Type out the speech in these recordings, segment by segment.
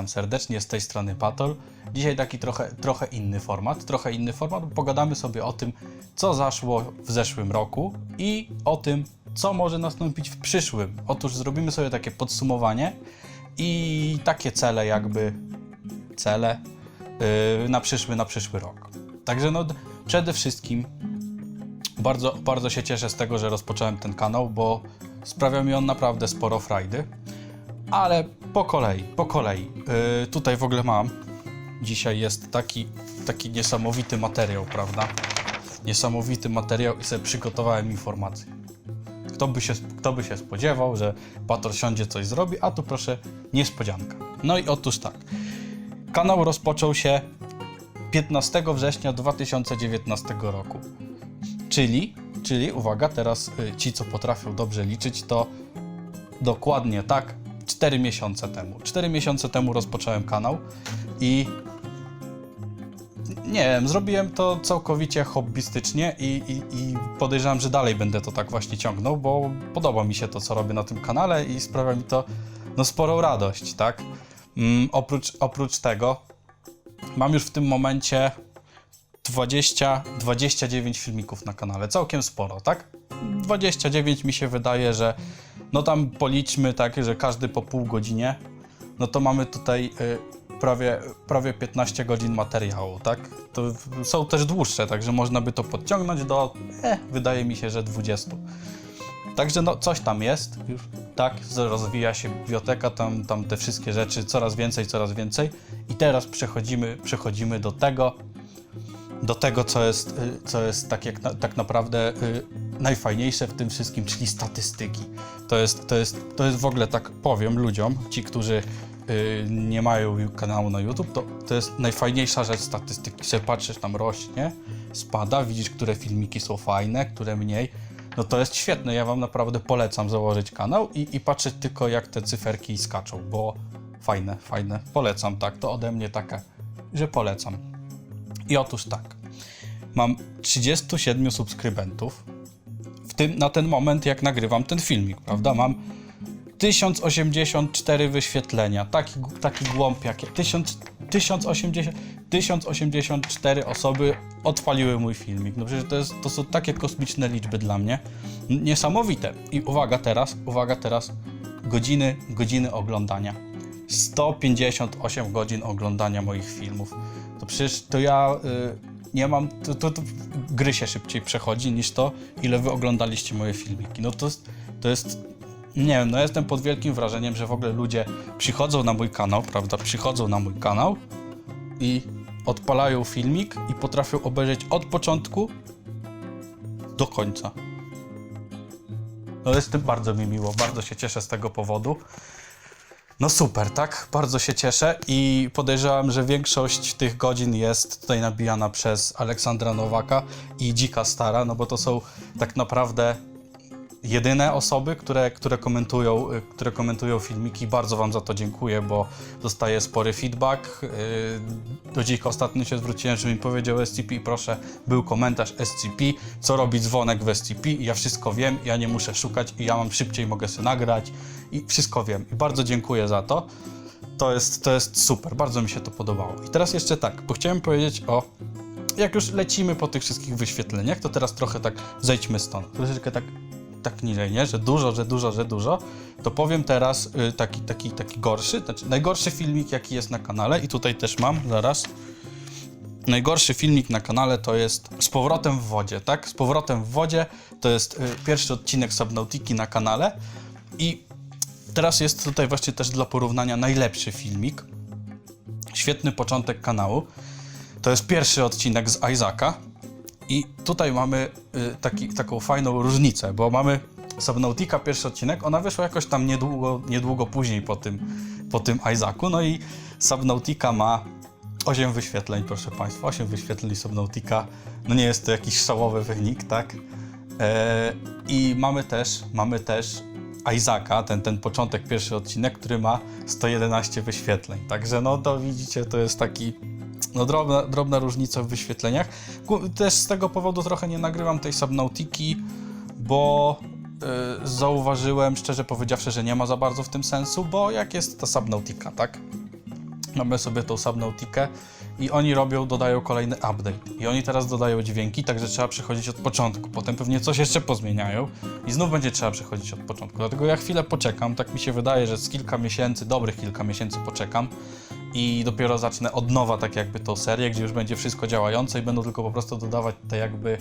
Witam serdecznie z tej strony Patol. Dzisiaj taki trochę, trochę inny format. Trochę inny format, bo pogadamy sobie o tym, co zaszło w zeszłym roku i o tym, co może nastąpić w przyszłym. Otóż zrobimy sobie takie podsumowanie i takie cele, jakby cele yy, na przyszły, na przyszły rok. Także no, przede wszystkim bardzo, bardzo się cieszę z tego, że rozpocząłem ten kanał, bo sprawia mi on naprawdę sporo frajdy. Ale po kolei, po kolei. Yy, tutaj w ogóle mam. Dzisiaj jest taki, taki niesamowity materiał, prawda? Niesamowity materiał i sobie przygotowałem informacje. Kto by się, kto by się spodziewał, że Pator siądzie, coś zrobi, a tu proszę, niespodzianka. No i otóż tak. Kanał rozpoczął się 15 września 2019 roku. Czyli, czyli uwaga, teraz y, ci, co potrafią dobrze liczyć, to dokładnie tak 4 miesiące temu. 4 miesiące temu rozpocząłem kanał i nie wiem, zrobiłem to całkowicie hobbystycznie i, i, i podejrzewam, że dalej będę to tak właśnie ciągnął, bo podoba mi się to, co robię na tym kanale i sprawia mi to no, sporą radość, tak? Mm, oprócz, oprócz tego mam już w tym momencie 20, 29 filmików na kanale, całkiem sporo, tak? 29 mi się wydaje, że no tam policzmy tak, że każdy po pół godzinie, no to mamy tutaj y, prawie, prawie 15 godzin materiału, tak? To są też dłuższe, także można by to podciągnąć do, e, wydaje mi się, że 20. Także no coś tam jest, już tak, rozwija się biblioteka, tam, tam te wszystkie rzeczy, coraz więcej, coraz więcej. I teraz przechodzimy, przechodzimy do tego, do tego, co jest, y, co jest tak, jak na, tak naprawdę y, najfajniejsze w tym wszystkim, czyli statystyki. To jest, to, jest, to jest w ogóle, tak powiem ludziom, ci, którzy y, nie mają kanału na YouTube, to, to jest najfajniejsza rzecz statystyki. Sobie patrzysz, tam rośnie, spada, widzisz, które filmiki są fajne, które mniej. No to jest świetne, ja Wam naprawdę polecam założyć kanał i, i patrzeć tylko, jak te cyferki skaczą, bo fajne, fajne. Polecam, tak, to ode mnie taka, że polecam. I otóż tak. Mam 37 subskrybentów. Tym, na ten moment, jak nagrywam ten filmik, prawda? Mam 1084 wyświetlenia. Taki, taki głąb jak ja. 1000, 1080, 1084 osoby odpaliły mój filmik. No przecież to, jest, to są takie kosmiczne liczby dla mnie. Niesamowite. I uwaga teraz, uwaga teraz. Godziny, godziny oglądania. 158 godzin oglądania moich filmów. To przecież to ja y, nie mam. To, to, to gry się szybciej przechodzi niż to, ile wy oglądaliście moje filmiki. No to. To jest nie wiem, no jestem pod wielkim wrażeniem, że w ogóle ludzie przychodzą na mój kanał, prawda? Przychodzą na mój kanał i odpalają filmik i potrafią obejrzeć od początku do końca. No jest tym bardzo mi miło, bardzo się cieszę z tego powodu. No super, tak? Bardzo się cieszę i podejrzewam, że większość tych godzin jest tutaj nabijana przez Aleksandra Nowaka i Dzika Stara, no bo to są tak naprawdę jedyne osoby, które, które, komentują, y, które komentują filmiki. Bardzo Wam za to dziękuję, bo dostaję spory feedback. Yy, Do dzika ostatnio się zwróciłem, że mi powiedział SCP i proszę, był komentarz SCP, co robi dzwonek w SCP ja wszystko wiem, ja nie muszę szukać i ja mam szybciej, mogę sobie nagrać i wszystko wiem. I bardzo dziękuję za to. To jest, to jest super, bardzo mi się to podobało. I teraz jeszcze tak, bo chciałem powiedzieć o jak już lecimy po tych wszystkich wyświetleniach, to teraz trochę tak zejdźmy stąd. Troszeczkę tak, tak niżej, nie? Że dużo, że dużo, że dużo. To powiem teraz y, taki, taki, taki gorszy, znaczy najgorszy filmik, jaki jest na kanale i tutaj też mam, zaraz. Najgorszy filmik na kanale to jest z powrotem w wodzie, tak? Z powrotem w wodzie to jest y, pierwszy odcinek Subnautiki na kanale i teraz jest tutaj właśnie też dla porównania najlepszy filmik. Świetny początek kanału. To jest pierwszy odcinek z Isaaca. I tutaj mamy y, taki, taką fajną różnicę, bo mamy Subnautica, pierwszy odcinek, ona wyszła jakoś tam niedługo, niedługo później po tym, po tym Isaacu. No i Subnautica ma 8 wyświetleń, proszę Państwa, 8 wyświetleń Subnautica. No nie jest to jakiś szałowy wynik, tak? E, I mamy też, mamy też Isaaca, ten, ten początek, pierwszy odcinek, który ma 111 wyświetleń. Także no to widzicie, to jest taki no drobna, drobna różnica w wyświetleniach. Też z tego powodu trochę nie nagrywam tej Subnautiki, bo y, zauważyłem, szczerze powiedziawszy, że nie ma za bardzo w tym sensu, bo jak jest ta Subnautica, tak? Mamy sobie tą Subnautikę i oni robią, dodają kolejny update. I oni teraz dodają dźwięki, także trzeba przechodzić od początku. Potem pewnie coś jeszcze pozmieniają i znów będzie trzeba przechodzić od początku. Dlatego ja chwilę poczekam, tak mi się wydaje, że z kilka miesięcy, dobrych kilka miesięcy poczekam i dopiero zacznę od nowa tak jakby tą serię, gdzie już będzie wszystko działające i będą tylko po prostu dodawać te jakby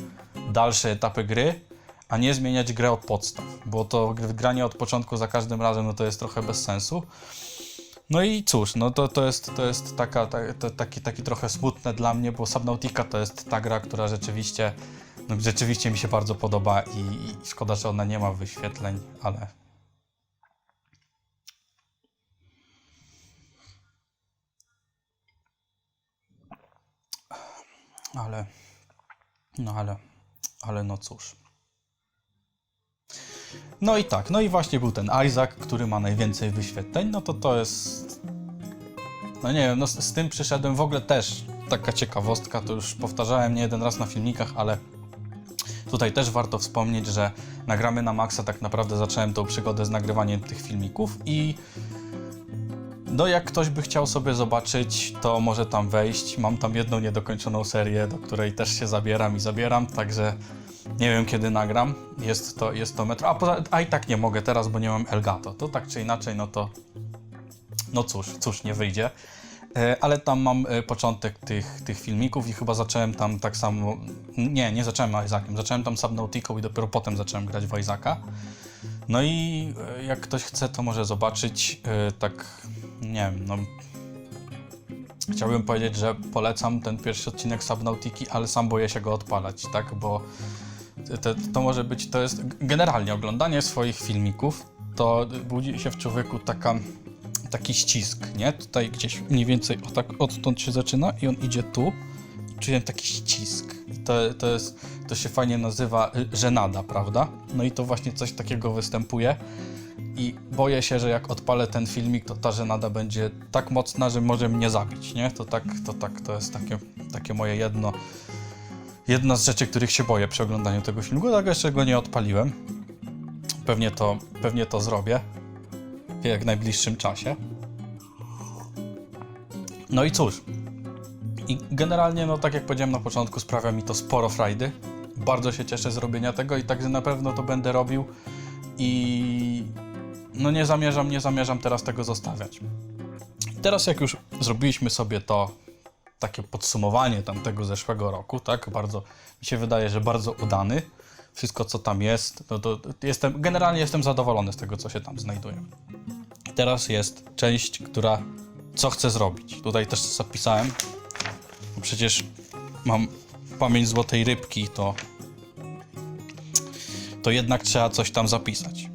dalsze etapy gry, a nie zmieniać grę od podstaw, bo to gr- granie od początku za każdym razem no to jest trochę bez sensu. No i cóż, no to, to jest, to jest taka, ta, to, taki, taki trochę smutne dla mnie, bo Subnautica to jest ta gra, która rzeczywiście, no, rzeczywiście mi się bardzo podoba i, i szkoda, że ona nie ma wyświetleń, ale ale, no ale, ale no cóż. No i tak, no i właśnie był ten Isaac, który ma najwięcej wyświetleń, no to to jest... No nie wiem, no z, z tym przyszedłem w ogóle też taka ciekawostka, to już powtarzałem nie jeden raz na filmikach, ale tutaj też warto wspomnieć, że nagramy na maksa tak naprawdę zacząłem tą przygodę z nagrywaniem tych filmików i no jak ktoś by chciał sobie zobaczyć, to może tam wejść. Mam tam jedną niedokończoną serię, do której też się zabieram i zabieram, także nie wiem kiedy nagram. Jest to, jest to metro. A, poza, a i tak nie mogę teraz, bo nie mam Elgato. To tak czy inaczej, no to no cóż, cóż, nie wyjdzie. E, Ale tam mam e, początek tych, tych filmików i chyba zacząłem tam tak samo. Nie, nie zacząłem Isaaciem. Zacząłem tam Subnautiką i dopiero potem zacząłem grać w Isaaca. No i e, jak ktoś chce, to może zobaczyć. Tak, nie wiem, no. Chciałbym powiedzieć, że polecam ten pierwszy odcinek Subnautiki, ale sam boję się go odpalać, tak? Bo to, to może być, to jest generalnie oglądanie swoich filmików, to budzi się w człowieku taka, taki ścisk, nie? Tutaj gdzieś mniej więcej o tak, odtąd się zaczyna i on idzie tu czuję taki ścisk. To, to, jest, to się fajnie nazywa y, żenada, prawda? No i to właśnie coś takiego występuje i boję się, że jak odpalę ten filmik, to ta żenada będzie tak mocna, że może mnie zabić, nie? To tak, to tak, to jest takie, takie moje jedno, jedna z rzeczy, których się boję przy oglądaniu tego filmu. Dlatego jeszcze go nie odpaliłem. Pewnie to, pewnie to zrobię w jak najbliższym czasie. No i cóż. I generalnie, no tak jak powiedziałem na początku, sprawia mi to sporo frajdy. Bardzo się cieszę z robienia tego i także na pewno to będę robił. I no nie zamierzam, nie zamierzam teraz tego zostawiać. Teraz jak już zrobiliśmy sobie to takie podsumowanie tamtego zeszłego roku, tak? Bardzo mi się wydaje, że bardzo udany. Wszystko co tam jest, no to jestem generalnie jestem zadowolony z tego co się tam znajduje. Teraz jest część, która co chcę zrobić. Tutaj też zapisałem. Bo przecież mam pamięć złotej rybki, to to jednak trzeba coś tam zapisać.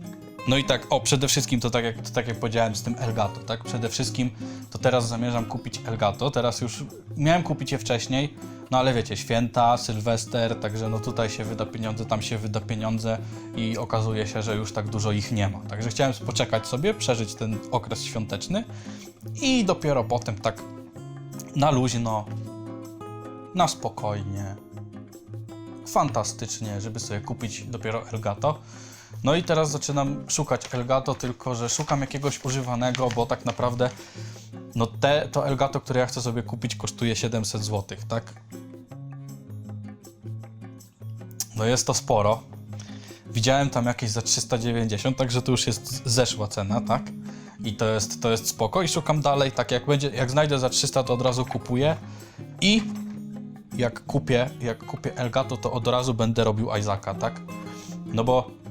No i tak, o, przede wszystkim to tak jak, to tak jak powiedziałem z tym Elgato, tak? Przede wszystkim to teraz zamierzam kupić Elgato. Teraz już miałem kupić je wcześniej, no ale wiecie, święta, Sylwester, także no tutaj się wyda pieniądze, tam się wyda pieniądze i okazuje się, że już tak dużo ich nie ma. Także chciałem poczekać sobie, przeżyć ten okres świąteczny i dopiero potem tak na luźno, na spokojnie, fantastycznie, żeby sobie kupić dopiero Elgato. No i teraz zaczynam szukać Elgato, tylko że szukam jakiegoś używanego, bo tak naprawdę no te, to Elgato, które ja chcę sobie kupić kosztuje 700 zł, tak? No jest to sporo. Widziałem tam jakieś za 390, także to już jest zeszła cena, tak? I to jest, to jest spoko i szukam dalej, tak jak będzie, jak znajdę za 300 to od razu kupuję i jak kupię, jak kupię Elgato, to od razu będę robił Isaaca, tak? No bo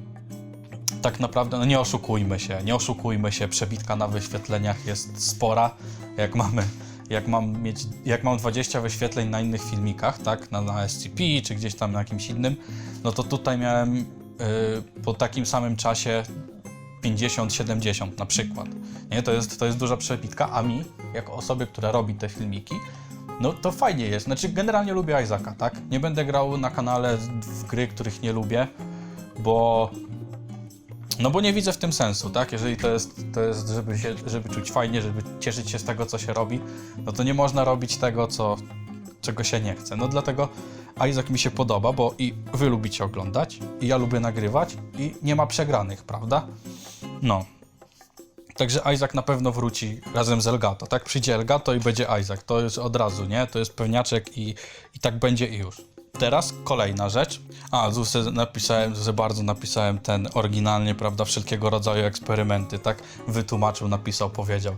tak naprawdę, no nie oszukujmy się, nie oszukujmy się, przebitka na wyświetleniach jest spora. Jak mamy, jak mam mieć, jak mam 20 wyświetleń na innych filmikach, tak, na, na SCP czy gdzieś tam na jakimś innym, no to tutaj miałem yy, po takim samym czasie 50-70 na przykład. Nie, to jest, to jest duża przebitka, a mi, jako osobie, która robi te filmiki, no to fajnie jest. Znaczy, generalnie lubię Isaaca, tak? Nie będę grał na kanale w gry, których nie lubię, bo. No bo nie widzę w tym sensu, tak? Jeżeli to jest, to jest żeby, się, żeby czuć fajnie, żeby cieszyć się z tego, co się robi, no to nie można robić tego, co, czego się nie chce. No dlatego Isaac mi się podoba, bo i wy lubicie oglądać, i ja lubię nagrywać, i nie ma przegranych, prawda? No. Także Isaac na pewno wróci razem z Elgato. Tak przyjdzie Elgato i będzie Isaac. To jest od razu, nie? To jest pewniaczek i, i tak będzie i już. Teraz kolejna rzecz. A, tu napisałem, że bardzo napisałem ten oryginalnie, prawda, wszelkiego rodzaju eksperymenty, tak? Wytłumaczył, napisał, powiedział.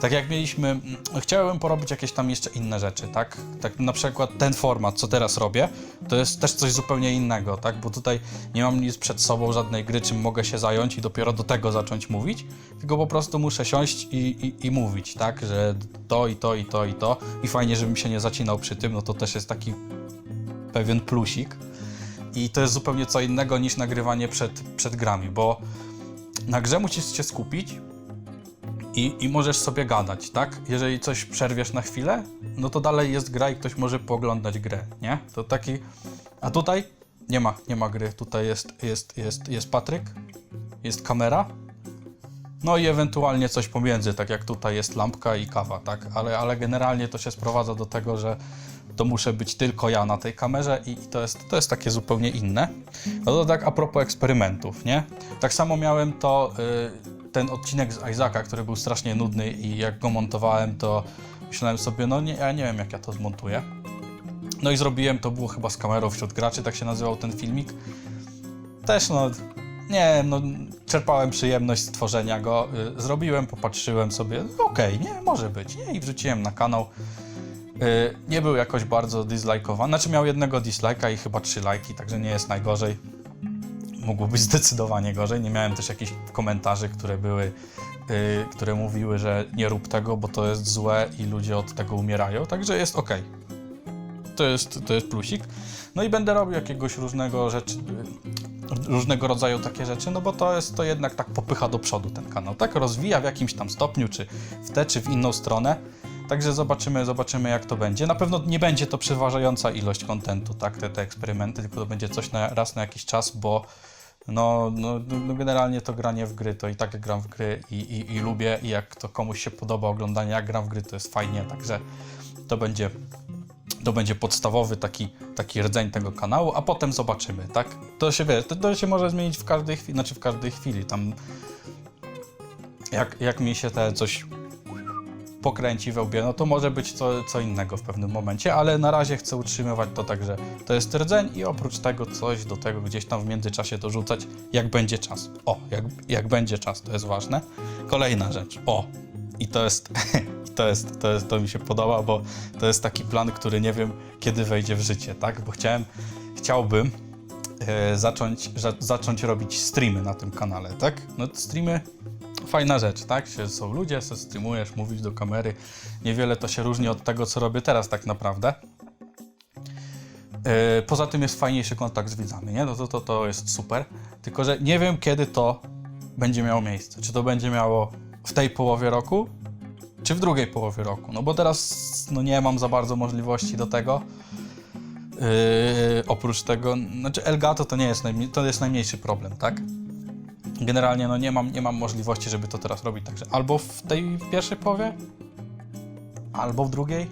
Tak jak mieliśmy, mm, chciałem porobić jakieś tam jeszcze inne rzeczy, tak? Tak na przykład ten format, co teraz robię, to jest też coś zupełnie innego, tak? Bo tutaj nie mam nic przed sobą, żadnej gry, czym mogę się zająć i dopiero do tego zacząć mówić, tylko po prostu muszę siąść i, i, i mówić, tak? Że to i to i to i to i fajnie, żebym się nie zacinał przy tym, no to też jest taki pewien plusik. I to jest zupełnie co innego niż nagrywanie przed, przed grami, bo na grze musisz się skupić i, i możesz sobie gadać, tak? Jeżeli coś przerwiesz na chwilę, no to dalej jest gra i ktoś może pooglądać grę, nie? To taki... A tutaj nie ma, nie ma gry. Tutaj jest, jest, jest, jest Patryk, jest kamera, no i ewentualnie coś pomiędzy, tak jak tutaj jest lampka i kawa, tak? Ale, ale generalnie to się sprowadza do tego, że to muszę być tylko ja na tej kamerze i, i to, jest, to jest takie zupełnie inne. No to tak a propos eksperymentów, nie? Tak samo miałem to, y, ten odcinek z Isaaca, który był strasznie nudny i jak go montowałem, to myślałem sobie, no nie, ja nie wiem jak ja to zmontuję. No i zrobiłem, to było chyba z kamerą wśród graczy, tak się nazywał ten filmik. Też no, nie no, czerpałem przyjemność z tworzenia go. Y, Zrobiłem, popatrzyłem sobie, okej, nie, może być, nie, i wrzuciłem na kanał. Y, Nie był jakoś bardzo dislike'owany, znaczy miał jednego dislike'a i chyba trzy lajki, także nie jest najgorzej. Mogło być zdecydowanie gorzej. Nie miałem też jakichś komentarzy, które były, y, które mówiły, że nie rób tego, bo to jest złe i ludzie od tego umierają, także jest ok. To jest, to jest plusik. No i będę robił jakiegoś różnego rzeczy, różnego rodzaju takie rzeczy, no bo to jest to jednak tak popycha do przodu ten kanał, tak rozwija w jakimś tam stopniu, czy w tę, czy w inną stronę. Także zobaczymy, zobaczymy jak to będzie. Na pewno nie będzie to przeważająca ilość kontentu, tak, te, te eksperymenty, tylko to będzie coś na, raz na jakiś czas, bo no, no, no generalnie to granie w gry, to i tak gram w gry i, i, i lubię i jak to komuś się podoba oglądanie jak gram w gry, to jest fajnie, także to będzie to będzie podstawowy taki, taki rdzeń tego kanału, a potem zobaczymy, tak? To się wie, to, to się może zmienić w każdej chwili, znaczy w każdej chwili, tam jak, jak mi się te coś pokręci we łbie, no to może być co, co innego w pewnym momencie, ale na razie chcę utrzymywać to tak, że to jest rdzeń i oprócz tego coś do tego gdzieś tam w międzyczasie dorzucać, jak będzie czas. O, jak, jak będzie czas, to jest ważne. Kolejna rzecz, o, i to jest, to jest, to jest, to mi się podoba, bo to jest taki plan, który nie wiem, kiedy wejdzie w życie, tak, bo chciałem, chciałbym e, zacząć, za, zacząć robić streamy na tym kanale, tak? No streamy fajna rzecz, tak? Są ludzie, se streamujesz, mówisz do kamery. Niewiele to się różni od tego, co robię teraz tak naprawdę. Yy, poza tym jest fajniejszy kontakt z widzami, nie? No to, to, to jest super. Tylko, że nie wiem, kiedy to będzie miało miejsce. Czy to będzie miało w tej połowie roku, czy w drugiej połowie roku. No bo teraz no, nie mam za bardzo możliwości do tego. Yy, oprócz tego, znaczy Elgato to nie jest, to jest najmniejszy problem, tak? Generalnie no nie mam, nie mam możliwości, żeby to teraz robić, także albo w tej pierwszej połowie, albo w drugiej.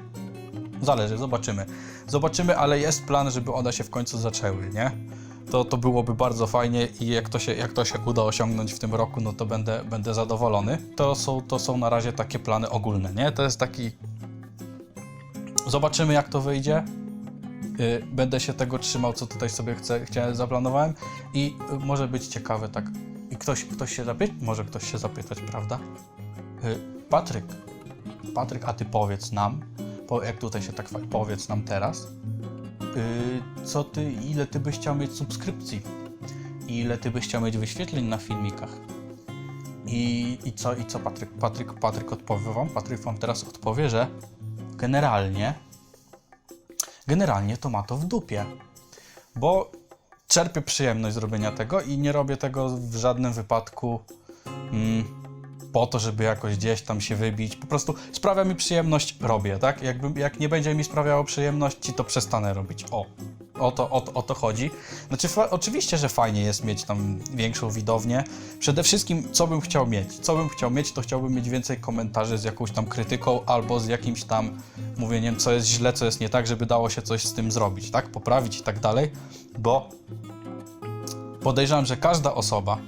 Zależy, zobaczymy. Zobaczymy, ale jest plan, żeby one się w końcu zaczęły, nie? To, to byłoby bardzo fajnie i jak to, się, jak to się uda osiągnąć w tym roku, no to będę, będę zadowolony. To są, to są na razie takie plany ogólne, nie? To jest taki... Zobaczymy, jak to wyjdzie. Y, Będę się tego trzymał, co tutaj sobie chcę, chciałem, zaplanowałem i y, może być ciekawe, tak. I ktoś, ktoś się zapytać, może ktoś się zapytać, prawda? Y, Patryk, Patryk, a ty powiedz nam, jak tutaj się tak powiedz nam teraz, co ty, ile ty byś chciał mieć subskrypcji? Ile ty byś chciał mieć wyświetleń na filmikach? I, i co, i co Patryk, Patryk, Patryk odpowie wam? Patryk wam teraz odpowie, że generalnie generalnie to ma to w dupie. Bo czerpię przyjemność z robienia tego i nie robię tego w żadnym wypadku mm, po to, żeby jakoś gdzieś tam się wybić. Po prostu sprawia mi przyjemność, robię, tak? Jakby, jak nie będzie mi sprawiało przyjemności, to przestanę robić. O, o to, o, to- o to chodzi. Znaczy, oczywiście, że fajnie jest mieć tam większą widownię. Przede wszystkim, co bym chciał mieć? Co bym chciał mieć, to chciałbym mieć więcej komentarzy z jakąś tam krytyką albo z jakimś tam mówieniem, co jest źle, co jest nie tak, żeby dało się coś z tym zrobić, tak? Poprawić i tak dalej, bo podejrzewam, że każda osoba,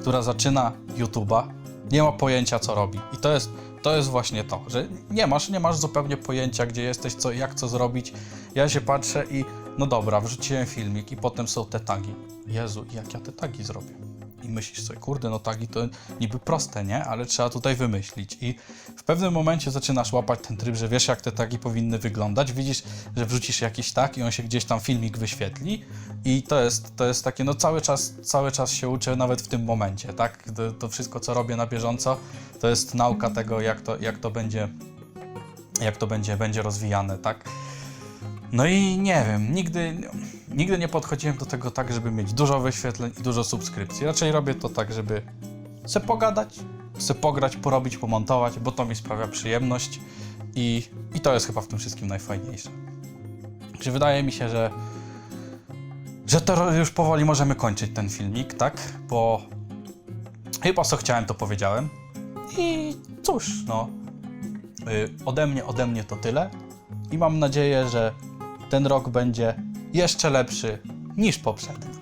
która zaczyna YouTube'a, nie ma pojęcia, co robi. I to jest, to jest właśnie to, że nie masz, nie masz zupełnie pojęcia, gdzie jesteś, co, jak co zrobić. Ja się patrzę i no dobra, wrzuciłem filmik i potem są te tagi. Jezu, jak ja te tagi zrobię? I myślisz sobie, kurde, no tagi to niby proste, nie? Ale trzeba tutaj wymyślić. I w pewnym momencie zaczynasz łapać ten tryb, że wiesz, jak te tagi powinny wyglądać. Widzisz, że wrzucisz jakiś tag i on się gdzieś tam filmik wyświetli. I to jest, to jest takie, no cały czas, cały czas się uczę, nawet w tym momencie, tak? To, to wszystko, co robię na bieżąco, to jest nauka tego, jak to, jak to będzie, jak to będzie, będzie rozwijane, tak? No i nie wiem, nigdy, nigdy nie podchodziłem do tego tak, żeby mieć dużo wyświetleń i dużo subskrypcji. Raczej robię to tak, żeby se pogadać, se pograć, porobić, pomontować, bo to mi sprawia przyjemność i, i to jest chyba w tym wszystkim najfajniejsze. Czy wydaje mi się, że że to już powoli możemy kończyć ten filmik, tak? Bo chyba co chciałem, to powiedziałem. I cóż, no. Y, ode mnie, ode mnie to tyle. I mam nadzieję, że ten rok będzie jeszcze lepszy niż poprzedni.